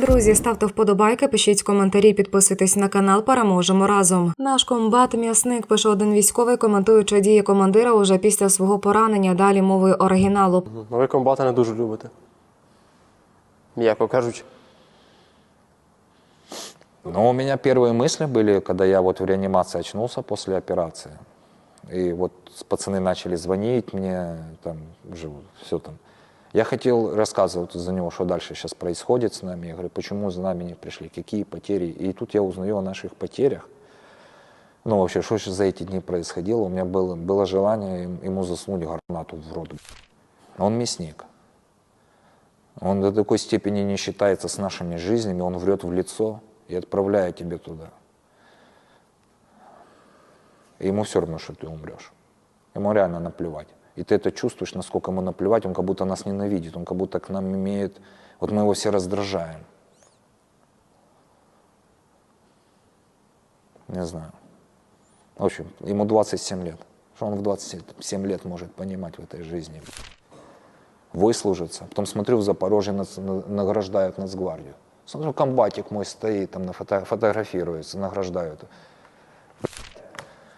Друзі, ставте вподобайки, пишіть коментарі, підписуйтесь на канал. Переможемо разом. Наш комбат м'ясник пише один військовий, коментуючи дії командира уже після свого поранення. Далі мовою оригіналу. Ну, Ви комбата не дуже любите. М'яко кажучи. Но у меня первые мысли были, когда я вот в реанимации очнулся после операции. И вот пацаны начали звонить мне, там, уже все там. Я хотел рассказывать за него, что дальше сейчас происходит с нами. Я говорю, почему за нами не пришли, какие потери. И тут я узнаю о наших потерях. Ну, вообще, что же за эти дни происходило. У меня было, было желание ему засунуть гранату в рот. Он мясник. Он до такой степени не считается с нашими жизнями, он врет в лицо и отправляет тебя туда. И ему все равно, что ты умрешь. Ему реально наплевать. И ты это чувствуешь, насколько ему наплевать, он как будто нас ненавидит, он как будто к нам имеет... Вот мы его все раздражаем. Не знаю. В общем, ему 27 лет. Что он в 27 лет может понимать в этой жизни? выслужиться. Потом смотрю, в Запорожье нас- на- награждают Нацгвардию. Смотрю, комбатик мой стоит, там на фото- фотографируется, награждают.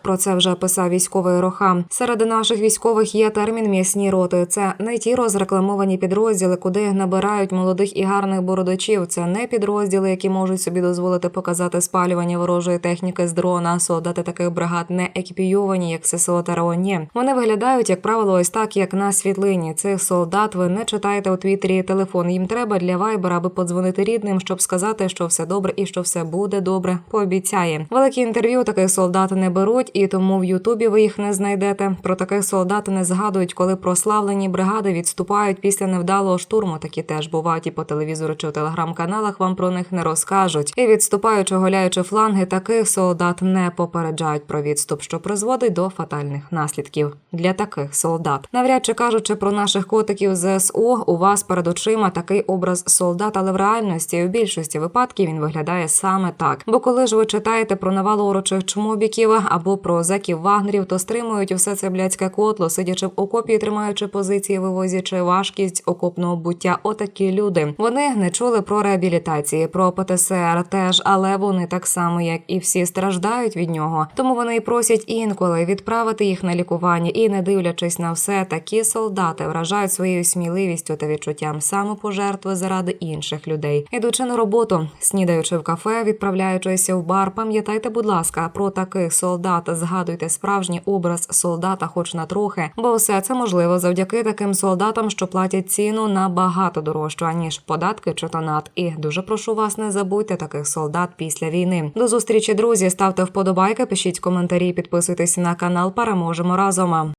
Про це вже писав військовий Роха. Серед наших військових є термін м'ясні роти. Це не ті розрекламовані підрозділи, куди набирають молодих і гарних бородачів. Це не підрозділи, які можуть собі дозволити показати спалювання ворожої техніки з дрона. Солдати таких бригад не екіпійовані, як ССО та РО. Вони виглядають, як правило, ось так, як на світлині. Цих солдат ви не читаєте у твіттері телефон. Їм треба для вайбера, аби подзвонити рідним, щоб сказати, що все добре і що все буде добре. Пообіцяє. Великі інтерв'ю таких солдат не беруть, і тому в Ютубі ви їх не знайдете. Про таких солдат не згадують, коли прославлені бригади відступають після невдалого штурму. Такі теж бувають і по телевізору чи в телеграм-каналах вам про них не розкажуть. І відступаючи, голяючи фланги, таких солдат не попереджають про відступ, що призводить до фатальних наслідків для таких солдат. Навряд чи кажучи про наших котиків ЗСУ, у вас перед очима такий образ солдат, але в реальності у більшості випадків він виглядає саме так. Бо коли ж ви читаєте про навалу орочих чмобіків або про зеків вагнерів, то стримують усе це блядське котло, сидячи в окопі, і тримаючи позиції, вивозячи важкість окопного буття. Отакі люди. Вони не чули про реабілітації, про ПТСР теж, але вони так само, як і всі, страждають від нього. Тому вони і просять інколи відправити їх на лікування. І не дивлячись на все, такі солдати вражають своєю сміливістю та відчуттям самопожертви заради інших людей. Ідучи на роботу, снідаючи в кафе, відправляючись в бар, пам'ятайте, будь ласка, про таких солдат. Згадуйте справжній образ солдата, хоч на трохи, бо все це можливо завдяки таким солдатам, що платять ціну набагато дорожчу, аніж податки чи тонат. І дуже прошу вас, не забудьте таких солдат після війни. До зустрічі, друзі. Ставте вподобайки, пишіть коментарі, підписуйтесь на канал. Переможемо разом.